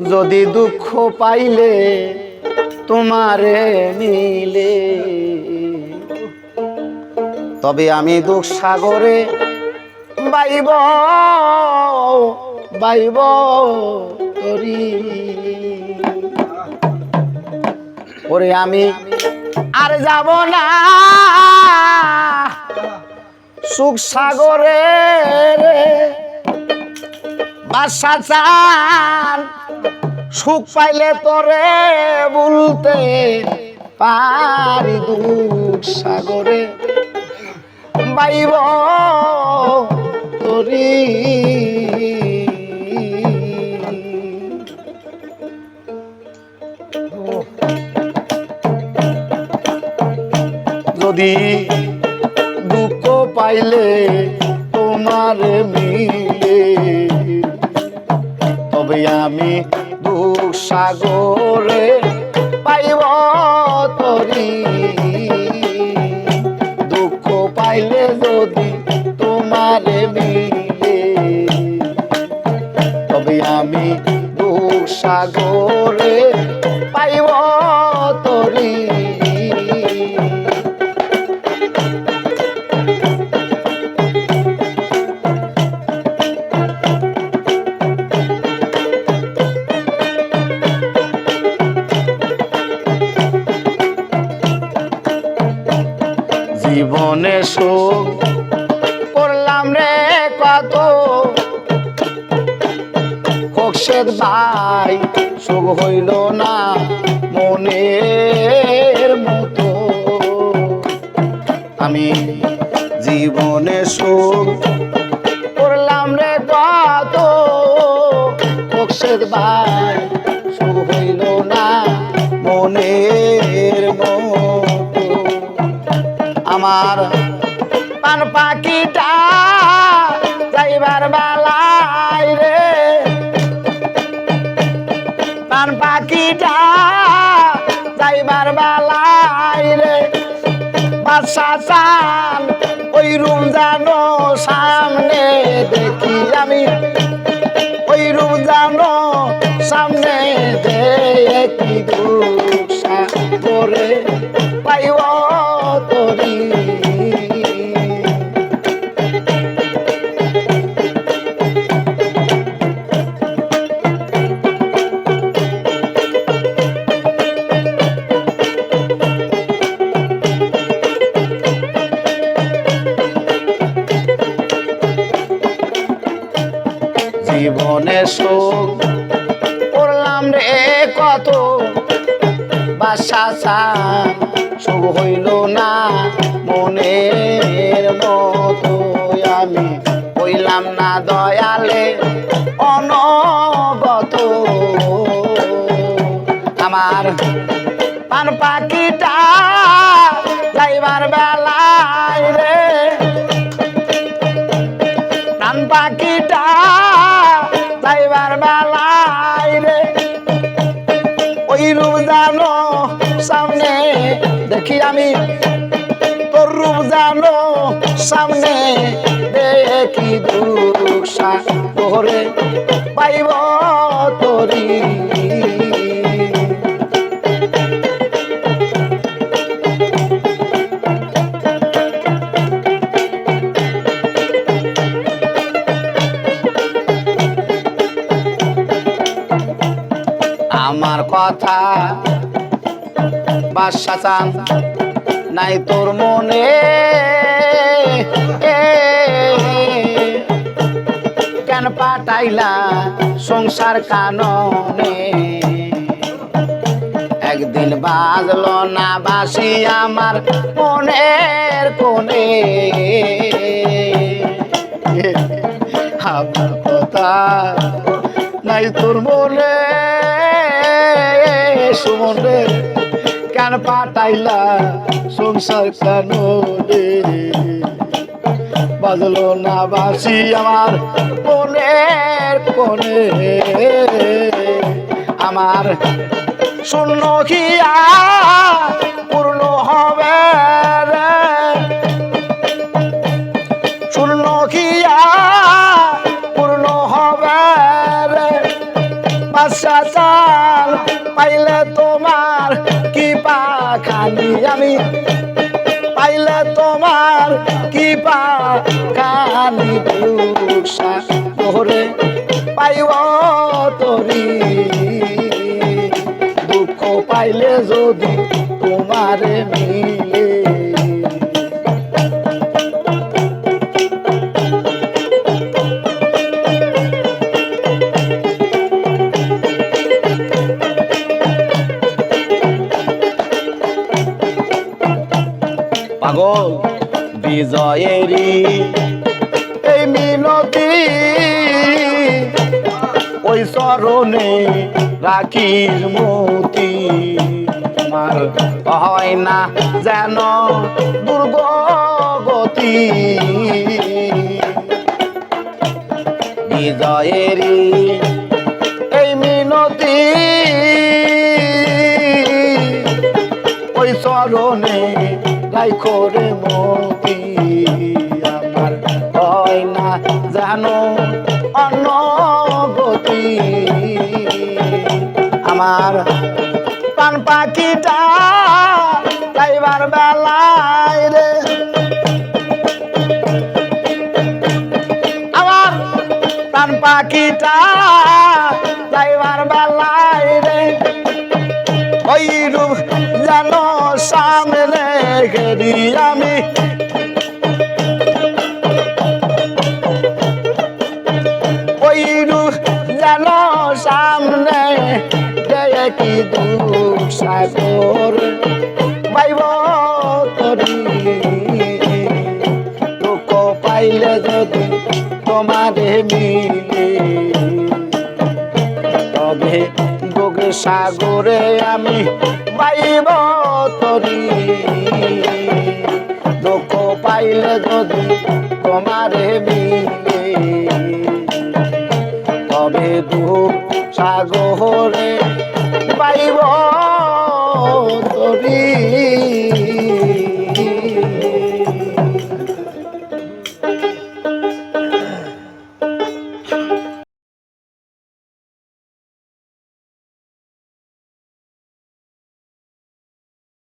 যদি দুঃখ পাইলে তোমারে মিলে। তবে আমি দুঃখ সাগরে বাইব বাইব তরি। ওরে আমি আর যাব না। সুখ সাগরে বাসা চান সুখ পাইলে তোরে বলতে পারি দুঃখ সাগরে। বাইব তরি। যদি দুঃখ পাইলে তোমার মিলে, তবে আমি সাগরে পাইব তরি। দুঃখ পাইলে যদি তোমারে মিলে তবে আমি দুঃখ সাগরে ভাই, সুখ হইল না মনের মতো। আমি জীবনে সুখ করলাম রে কত। কক্ষের ভাই, সুখ হইল না মনের মতো। আমার পান পাখিটা যাইবার বেলায় রে। পান পাখিটা যাইবার বেলায় রে। বাসা ওই রুম জানো সামনে দেখি আমি। ওই রুম জানো সামনে দেখি করে পাইব। জীবনে করলাম রে কত, বাসা সুখ হইল না। মনের মতো আমি হইলাম না দয়ালে অনগত আমার পান পাখিটা যাইবার বেলায় রে জানো সামনে দেখি আমি তোর রূপ জানো সামনে দেখি দুঃখ করে পাইব তোরি। আমার কথা বাসা চান, নাই তোর মনে। কেন পাঠাইলা সংসার কাননে? একদিন বাজলো না বাসি আমার মনের কোণে। আমার কথা নাই তোর মনে। সুমনে কেন পাঠাইলা? সংসার কাননে বাজলো না বাসি আমার মনের কোণে। আমার শূন্য খিয়া পূর্ণ হবে রে। শূন্য খিয়া পূর্ণ হবে রে। পাইলে আমি পাইলে তোমার কি পাখানি দুষা তোরে পাইব তরি। দুঃখ পাইলে যদি তোমারে মিলে পাগল বিজয়েরই এই মিনতি। ওই চরণে রাখির মতি। আমার হয় না যেন দুর্গতি বিজয়েরই গাই করে মতি, আমার হয় না জানো অন্য গতি আমার পান পাখিটা যাইবার বেলায় রে। আমার প্রাণ পাখিটা যদি তোমারে মিলে। তবে দুঃখ সাগরে আমি পাইব তরি। দুঃখ পাইলে যদি তোমারে মিলে। তবে দুঃখ সাগরে